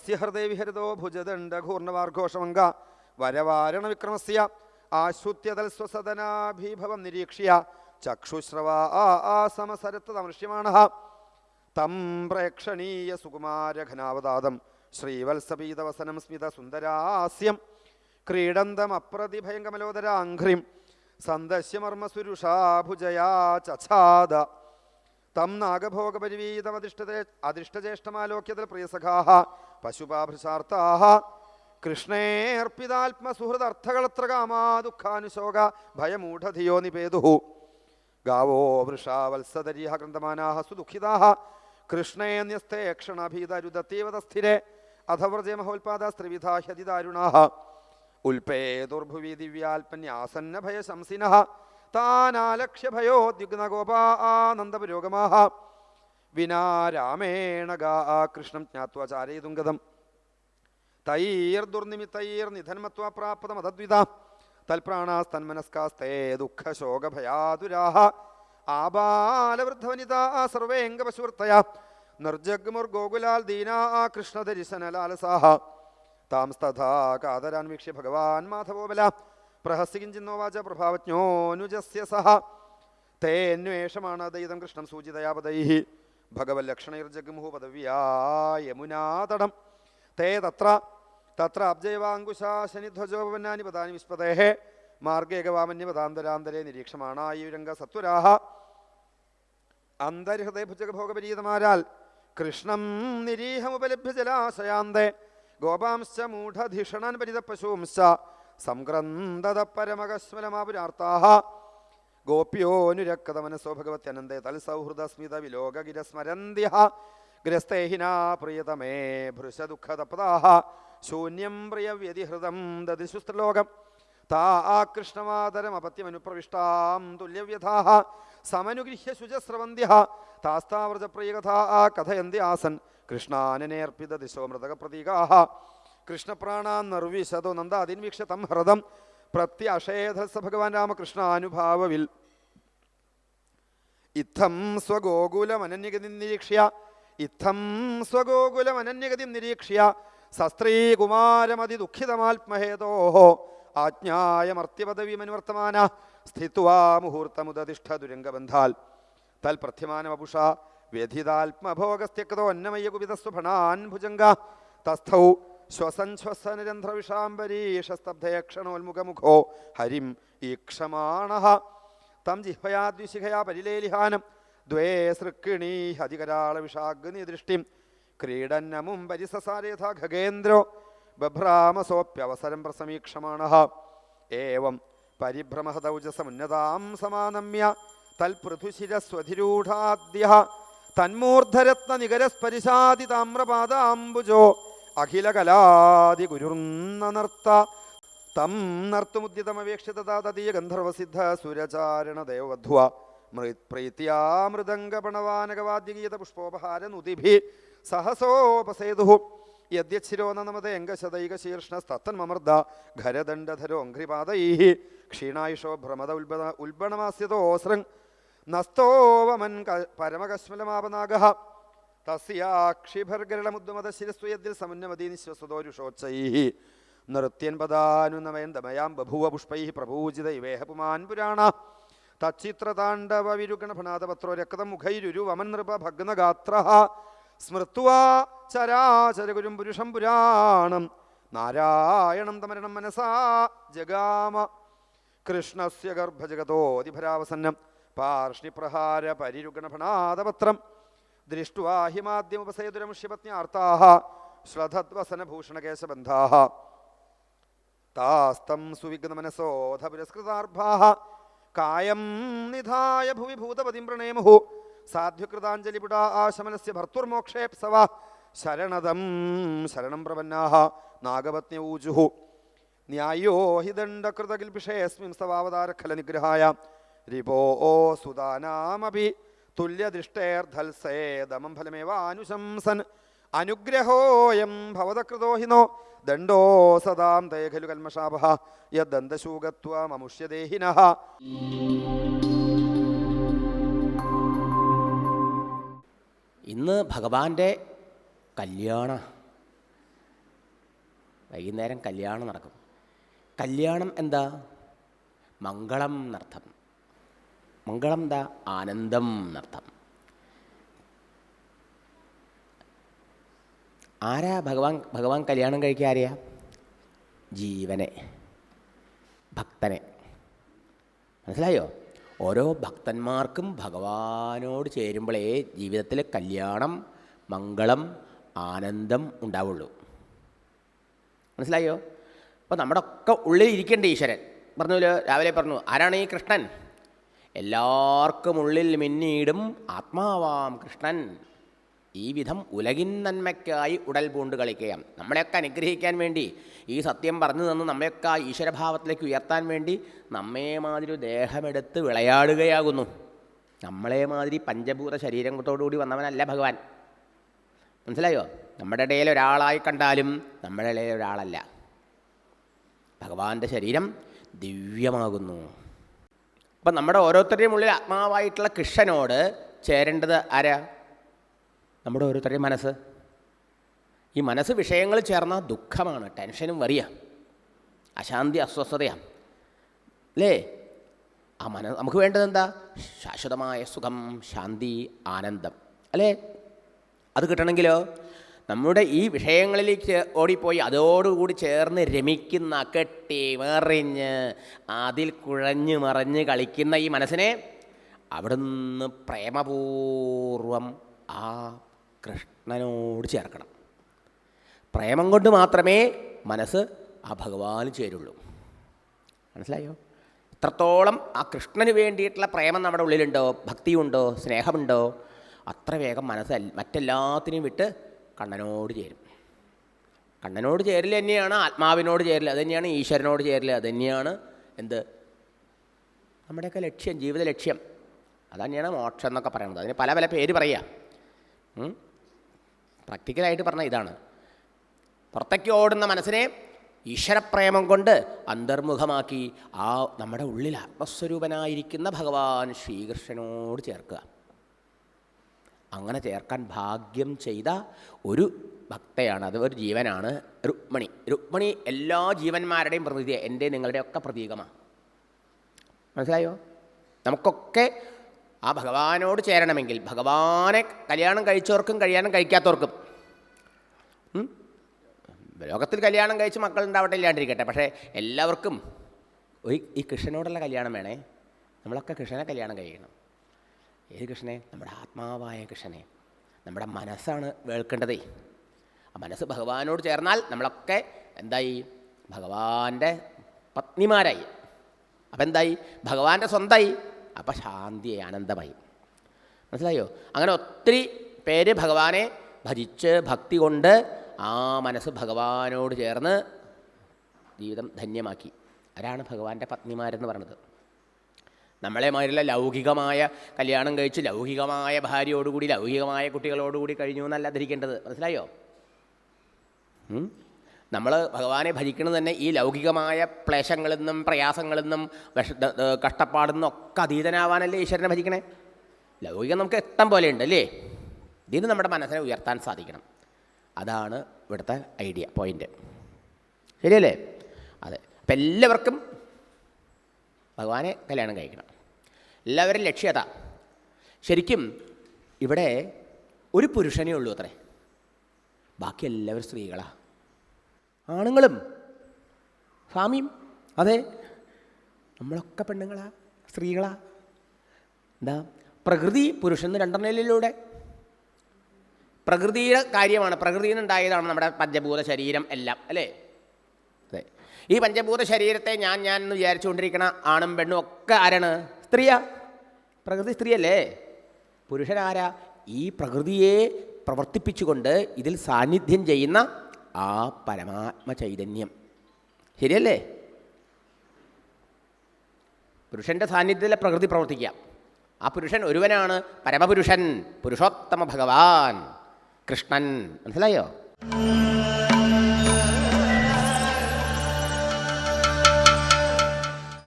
തസ്യ ഭുജദണ്ഡ ഘൂർണവാർഘോഷമംഗ. വരവാരണ വിക്രമസ്യ. ആശ്രുത്യതൽസ്വസദനാഭീഭവം നിരീക്ഷ്യ. ചക്ഷുശ്രവ ആ ആ സമസരത്തമൃഷ്യമാണ തം പ്രേക്ഷണീയ സുകുമാരഘനാവതാദം ശ്രീവത്സപീതവസനം സ്മിത സുന്ദരാസ്യം. ക്രീഡന്തമപ്രതിഭയം കമലോദരാഘ്രിം. സന്ദശ്യമർമ്മസുരുഷാ ഭുജയാ ചഛാദ. തം നാഗഭോഗപരിവീതമധിഷ്ഠ അധിഷ്ഠജ്യേഷ്ഠമാലോക്യതൽ പ്രിയസഖാः പശുപാഭൃശാർത്താः കൃഷ്ണേർപ്പിതാത്മസുഹൃദർത്ഥകളത്ര കാമാ ദുഃഖാനുശോക ഭയമൂഢധിയോ നിപേതു ഗാവോ വൃഷാ വത്സദരീഹ സുദുഃഖിതാഹ. സുദുഃഖിതാः കൃഷ്ണേ ന്യസ്തേ ക്ഷണഭീതരുദത്തീവതസ്ഥിരേ അധവ്രജയമഹോൽപാദ സ്ത്രിവിധാ ദാരുണാഹ. ഉൽപേ ദുർഭുവി ദിവ്യാൽപന്യാസന്ന ഭയശംസിനഃ താനാലക്ഷ്യ ഭയോദ്യുഗ്നഗോപാ ആനന്ദപുരോഗമാः വിനാ രാമേണ ഗാ കൃഷ്ണം ജ്ഞാത്വാ ചാരയിതും നിധന്മത്വ പ്രാപ്തം പ്രാപ്തമതദ്വിത തൽപ്രാണാസ്തന്മനസ്കാസ്തേ ദുഃഖശോകഭയാതുരാഹ. ആബാലവൃദ്ധവനിതാ സർവേംഗപശുവൃത്തയ. നിർജഗ്മുർഗോകുലാൽ ദീനാ കൃഷ്ണദരിശനലാലസാः താംസ്തഥാ കാതരാൻവീക്ഷ്യ ഭഗവാൻ മാധവോബല. ബല പ്രഹസ്യ പ്രഭാവജ്ഞോനുജസ്യ സഹ. തേന്വേഷമാണ് ദൈതം കൃഷ്ണം സൂചിതയാപദൈः ഭഗവല്ലക്ഷണൈർജഗ്മുഹു പദവ്യാ യമുനാതടം തേ തത്ര തത്ര അബ്ജയവാങ്കുശാശനിധ്വജോപന്നാനി പദാനി വിസ്പതേः മാർഗേകവാമന്യപദാന്തരാന്തരേ നിരീക്ഷമാണായുരംഗ സത്വരാഹ. അന്തർഹൃദയഭുജഗഭോഗപരീതമാരാൽ കൃഷ്ണം നിരീഹമുപലഭ്യ ജലാശയാന്തേ. ഗോപാംശ മൂഢധിഷണൻ സംഗ്രന്ഥത സംക്രന്ദത പരമകശ്മലമാപുരാർത്താः ഗോപ്യോനുരക്തമനസോ ഭഗവത്യനന്ദേ തൽസൗഹൃദസ്മിത വിലോകഗിരസ്മരന്ത്യഃ ഗ്രസ്തേഹിനാ പ്രിയതമേ ഭൃശദുഃഖതപദാः ശൂന്യം പ്രിയവ്യതിഹൃതം ദദിശുസ്ത്രലോകം താ ആകൃഷ്ണമാതരമപത്യമനുപ്രവിഷ്ടാം തുല്യവ്യഥാः സമനുഗൃഹ്യ ശുചസ്രവന്ത്യഃ ആ കഥയന്തി ആസൻ കൃഷ്ണാനനേർപ്പിത ദിശോ മൃതകപ്രതീകാः കൃഷ്ണപ്രാണാൻ നിർവിശതോ നന്ദാതിൻവീക്ഷതം തം ഹൃദം പ്രത്യഷേധസ ഭഗവാൻ രാമകൃഷ്ണാനുഭാവവിൽ ഇത്തം സ്വഗോകുലമനന്യഗതി നിരീക്ഷ്യ ഇത്തം സ്വഗോകുലമനന്യഗതി നിരീക്ഷ്യ സസ്ത്രീകുമാരമതി ദുഃഖിതമാത്മഹേതോ ആജ്ഞായമർത്യപദവിമനുവർത്തമാന സ്ഥിത്വാ മുഹൂർത്തമുദതിഷ്ഠ ദുരംഗബന്ധാൽ തൽപ്രഥ്യമാനമപുഷ വ്യഥിതാത്മഭോഗസ്ത്യക്തോ അന്നമയ്യകുപിതസ്വഭണാൻ ഭുജംഗ തസ്ഥൗ ശ്വസൻ ശ്വസനരന്ധ്രവിഷാംബരീഷസ്തബ്ധയക്ഷണോന്മുഖമുഖോ ഹരിം ഈക്ഷമാണ തം ജിഹ്വയാദ്വിശിഖയാ പരിലേലിഹാനം. ദ്വേ സൃക്കിണീ ഹതികരാള വിഷാഗ്നി ദൃഷ്ടിം ക്രീഡന്നമും പരിസസാരേഥ ഖഗേന്ദ്രോ. ബഭ്രാമസോപ്യവസരം പ്രസമീക്ഷമാണ ഏവം പരിഭ്രമഹതൗജസമുന്നതാം സമാനമ്യ. തൽപൃഥുശിരസ്വധിരൂഢാദ്യ തന്മൂർധരത്നനികരസ്പരിശാതി താമ്രപാദാംബുജോ അഖിലകലാതി ഗുരുർന്നർത്ത തം നർത്തുമുദ്യതമവേക്ഷിതതീയ ഗന്ധർവസിദ്ധ സുരചാരണ ദേവധ്വ മൃത്പ്രീത്യാ മൃദംഗപണവാനകവാദ്യഗീത പുഷ്പോപഹാരനുതിഭി സഹസോപസേതു. യദ്യച്ഛിരോ നമതേ അംഗശതൈകശീർഷ്ണസ്തന്മമർദ്ദ ഖരദണ്ഡധരോ അഘ്രിപാദൈ ക്ഷീണായുഷോ ഭ്രമത ഉൽബണ ഉൽബണമാസ്യതോസ്രം നസ്തോവമൻ പരമകശ്മലമാപനാഗ തസ്യാക്ഷിഭർഗരളമുദ്മതശിരസ്തു യദ്ദിൽ സമുന്നമതീ നിശ്വസതോരുഷോച്ചൈ. നൃത്യൻ പദാനുനമയൻ ദമയാം ബഭൂവ പുഷ്പൈ പ്രഭൂജിത ഇവേഹ പുമാൻ പുരാണ. തച്ചിത്രതാണ്ഡവ വിരുഗണഭനാഥപത്രോ രക്തം മുഖൈരുരു വമനൃപ ഭഗ്നഗാത്ര. സ്മൃത്വാ ചരാചരഗുരും പുരുഷം പുരാണം. നാരായണം തമരണം മനസാ ജഗാമ. കൃഷ്ണസ്യ ഗർഭജഗതോതിഭരാവസന്നം പാർഷ്ണിപ്രഹാര പരിരുഗണഭണാദപത്രം ദൃഷ്ട്വാ ഹിമാദ്യമുപസേതുരമുഷ്യപത്ന്യാർത്താः ശ്രദ്ധദ്വസനഭൂഷണകേശബന്ധാः താസ്തം സുവിഘ്നമനസോധ പുരസ്കൃതാർഭാ കായം നിധായ ഭുവി ഭൂതപതിം പ്രണേമുഹു സാധ്യകൃതാഞ്ജലിപുടാ ആശമനസ്യ ഭർത്തുർമോക്ഷേപ്സവ ശരണദം ശരണം പ്രപന്നാഹ നാഗപത്ന്യഊജുഹു ന്യായോ ഹി ദണ്ഡകൃതകിൽപിഷേസ്മിം സവാവതാരഖല നിഗ്രഹായ രിപോ സുതാനാമപി തുല്യദൃഷ്ടേർധൽസേദമം ഫലമേവാനുശംസൻ. അനുഗ്രഹോയം ഭവതകൃതോ ഹിനോ. ദണ്ഡോ സദാം തേ ഖലു കൽമഷാഭ യദ്ദന്തശൂകത്വമമുഷ്യദേഹിനഃ ഇന്ന് ഭഗവാന്റെ കല്യാണ വൈകുന്നേരം കല്യാണം നടക്കും. കല്യാണം എന്താ? മംഗളം എന്നർത്ഥം മംഗളം എന്താ ആനന്ദം എന്നർത്ഥം. ആരാ ഭഗവാൻ ഭഗവാൻ കല്യാണം കഴിക്കുക ആരെയാ? ജീവനെ ഭക്തനെ. മനസ്സിലായോ? ഓരോ ഭക്തന്മാർക്കും ഭഗവാനോട് ചേരുമ്പോഴേ ജീവിതത്തിൽ കല്യാണം മംഗളം ആനന്ദം ഉണ്ടാവുള്ളൂ. മനസ്സിലായോ? അപ്പോൾ നമ്മുടെ ഒക്കെ ഉള്ളിൽ ഇരിക്കേണ്ട ഈശ്വരൻ. പറഞ്ഞല്ലോ രാവിലെ പറഞ്ഞു ആരാണ് ഈ കൃഷ്ണൻ? എല്ലാവർക്കും ഉള്ളിൽ മിന്നിയിടും ആത്മാവാം കൃഷ്ണൻ. ഈ വിധം ഉലകിൻ നന്മയ്ക്കായി ഉടൽ പൂണ്ട് കളിക്കുകയാണ്. നമ്മളെയൊക്കെ അനുഗ്രഹിക്കാൻ വേണ്ടി ഈ സത്യം പറഞ്ഞു തന്ന് നമ്മയൊക്കെ ആ ഈശ്വരഭാവത്തിലേക്ക് ഉയർത്താൻ വേണ്ടി നമ്മേ മാതിരി ദേഹമെടുത്ത് വിളയാടുകയാകുന്നു. നമ്മളെ മാതിരി പഞ്ചഭൂത ശരീരത്തോടുകൂടി വന്നവനല്ല ഭഗവാൻ. മനസ്സിലായോ? നമ്മുടെ ഇടയിൽ ഒരാളായി കണ്ടാലും നമ്മുടെ ഇടയിൽ ഒരാളല്ല. ഭഗവാന്റെ ശരീരം ദിവ്യമാകുന്നു. അപ്പം നമ്മുടെ ഓരോരുത്തരുടെയും ഉള്ളിൽ ആത്മാവായിട്ടുള്ള കൃഷ്ണനോട് ചേരേണ്ടത് ആരാ? നമ്മുടെ ഓരോരുത്തരുടെയും മനസ്സ്. ഈ മനസ്സ് വിഷയങ്ങൾ ചേർന്ന ദുഃഖമാണ് ടെൻഷനും വരിക അശാന്തി അസ്വസ്ഥതയാണ് അല്ലേ ആ മന നമുക്ക് വേണ്ടത് എന്താ? ശാശ്വതമായ സുഖം ശാന്തി ആനന്ദം. അല്ലേ? അത് കിട്ടണമെങ്കിലോ? നമ്മുടെ ഈ വിഷയങ്ങളിലേക്ക് ഓടിപ്പോയി അതോടുകൂടി ചേർന്ന് രമിക്കുന്ന കെട്ടി മറിഞ്ഞ് അതിൽ കുഴഞ്ഞ് മറിഞ്ഞ് കളിക്കുന്ന ഈ മനസ്സിനെ അവിടുന്ന് പ്രേമപൂർവം ആ കൃഷ്ണനോട് ചേർക്കണം. പ്രേമം കൊണ്ട് മാത്രമേ മനസ്സ് ആ ഭഗവാന് ചേരുള്ളൂ. മനസ്സിലായോ? എത്രത്തോളം ആ കൃഷ്ണന് വേണ്ടിയിട്ടുള്ള പ്രേമം നമ്മുടെ ഉള്ളിലുണ്ടോ? ഭക്തിയുണ്ടോ? സ്നേഹമുണ്ടോ? അത്ര വേഗം മനസ്സ് മറ്റെല്ലാത്തിനെയും വിട്ട് കണ്ണനോട് ചേരും. കണ്ണനോട് ചേരൽ തന്നെയാണ് ആത്മാവിനോട് ചേരൽ അത് തന്നെയാണ് ഈശ്വരനോട് ചേരൽ അത് തന്നെയാണ് എന്ത്? നമ്മുടെയൊക്കെ ലക്ഷ്യം ജീവിത ലക്ഷ്യം. അത് തന്നെയാണ് മോക്ഷം എന്നൊക്കെ പറയുന്നത്. അതിന് പല പല പേര് പറയുക പ്രാക്ടിക്കലായിട്ട് പറഞ്ഞ ഇതാണ്. പുറത്തേക്ക് ഓടുന്ന മനസ്സിനെ ഈശ്വരപ്രേമം കൊണ്ട് അന്തർമുഖമാക്കി ആ നമ്മുടെ ഉള്ളിൽ ആത്മസ്വരൂപനായിരിക്കുന്ന ഭഗവാൻ ശ്രീകൃഷ്ണനോട് ചേർക്കുക. അങ്ങനെ ചേർക്കാൻ ഭാഗ്യം ചെയ്ത ഒരു ഭക്തയാണ്. അത് ഒരു ജീവനാണ് രുക്മണി. രുക്മണി എല്ലാ ജീവന്മാരുടെയും പ്രതീതി എന്റെ നിങ്ങളുടെയൊക്കെ പ്രതീകമാണ് മനസ്സിലായോ? നമുക്കൊക്കെ ആ ഭഗവാനോട് ചേരണമെങ്കിൽ ഭഗവാനെ കല്യാണം കഴിച്ചവർക്കും കല്യാണം കഴിക്കാത്തവർക്കും? ലോകത്തിൽ കല്യാണം കഴിച്ച് മക്കളുണ്ടാവട്ടെ ഇല്ലാണ്ടിരിക്കട്ടെ പക്ഷേ എല്ലാവർക്കും ഈ കൃഷ്ണനോടുള്ള കല്യാണം വേണേ. നമ്മളൊക്കെ കൃഷ്ണനെ കല്യാണം കഴിക്കണം. ഏത് കൃഷ്ണനെ? നമ്മുടെ ആത്മാവായ കൃഷ്ണനെ. നമ്മുടെ മനസ്സാണ് വേൾക്കേണ്ടതേ. ആ മനസ്സ് ഭഗവാനോട് ചേർന്നാൽ നമ്മളൊക്കെ എന്തായി? ഭഗവാന്റെ പത്നിമാരായി. അപ്പം എന്തായി? ഭഗവാന്റെ സ്വന്തമായി അപ്പം ശാന്തിയായി ആനന്ദമായി. മനസ്സിലായോ? അങ്ങനെ ഒത്തിരി പേര് ഭഗവാനെ ഭജിച്ച് ഭക്തി കൊണ്ട് ആ മനസ്സ് ഭഗവാനോട് ചേർന്ന് ജീവിതം ധന്യമാക്കി. ആരാണ് ഭഗവാന്റെ പത്നിമാരെന്ന് പറയുന്നത് നമ്മളെ മാതിരിയുള്ള ലൗകികമായ കല്യാണം കഴിച്ച് ലൗകികമായ ഭാര്യയോടുകൂടി ലൗകികമായ കുട്ടികളോടുകൂടി കഴിഞ്ഞു എന്നല്ല ധരിക്കേണ്ടത്. മനസ്സിലായോ? നമ്മൾ ഭഗവാനെ ഭജിക്കുന്നത് തന്നെ ഈ ലൗകികമായ ക്ലേശങ്ങളിൽ നിന്നും പ്രയാസങ്ങളിൽ നിന്നും വിഷ കഷ്ടപ്പാടിൽ നിന്നും ഒക്കെ അതീതനാവാനല്ലേ ഈശ്വരനെ ഭജിക്കണേ? ലൗകികം നമുക്ക് പോലെ ഉണ്ട് അല്ലേ? ഇതിന് നമ്മുടെ മനസ്സിനെ ഉയർത്താൻ സാധിക്കണം. അതാണ് ഇവിടുത്തെ ഐഡിയ പോയിന്റ് ശരിയല്ലേ? അതെ. അപ്പം എല്ലാവർക്കും ഭഗവാനെ കല്യാണം കഴിക്കണം. എല്ലാവരും ലക്ഷ്യത ശരിക്കും ഇവിടെ ഒരു പുരുഷനേ ഉള്ളൂ അത്രേ. ബാക്കി എല്ലാവരും സ്ത്രീകളാ. ആണുങ്ങളും സ്വാമിയും അതെ. നമ്മളൊക്കെ പെണ്ണുങ്ങളാ സ്ത്രീകളാ. എന്താ പ്രകൃതി പുരുഷൻ രണ്ടെണ്ണയിലൂടെ പ്രകൃതിയുടെ കാര്യമാണ് പ്രകൃതിയിൽ നിന്നുണ്ടായതാണ് നമ്മുടെ പഞ്ചഭൂത ശരീരം എല്ലാം അല്ലേ? അതെ. ഈ പഞ്ചഭൂത ശരീരത്തെ ഞാൻ ഞാൻ എന്ന് വിചാരിച്ചുകൊണ്ടിരിക്കണ ആണും പെണ്ണും ഒക്കെ ആരാണ്? സ്ത്രീയാ? പ്രകൃതി സ്ത്രീയല്ലേ? പുരുഷനാരാ? ഈ പ്രകൃതിയെ പ്രവർത്തിപ്പിച്ചുകൊണ്ട് ഇതിൽ സാന്നിധ്യം ചെയ്യുന്ന ആ പരമാത്മ ചൈതന്യം. ശരിയല്ലേ? പുരുഷന്റെ സാന്നിധ്യത്തിലെ പ്രകൃതി പ്രവർത്തിക്കുക ആ പുരുഷൻ ഒരുവനാണ്. പരമപുരുഷൻ. പുരുഷോത്തമ ഭഗവാൻ. കൃഷ്ണൻ. മനസ്സിലായോ?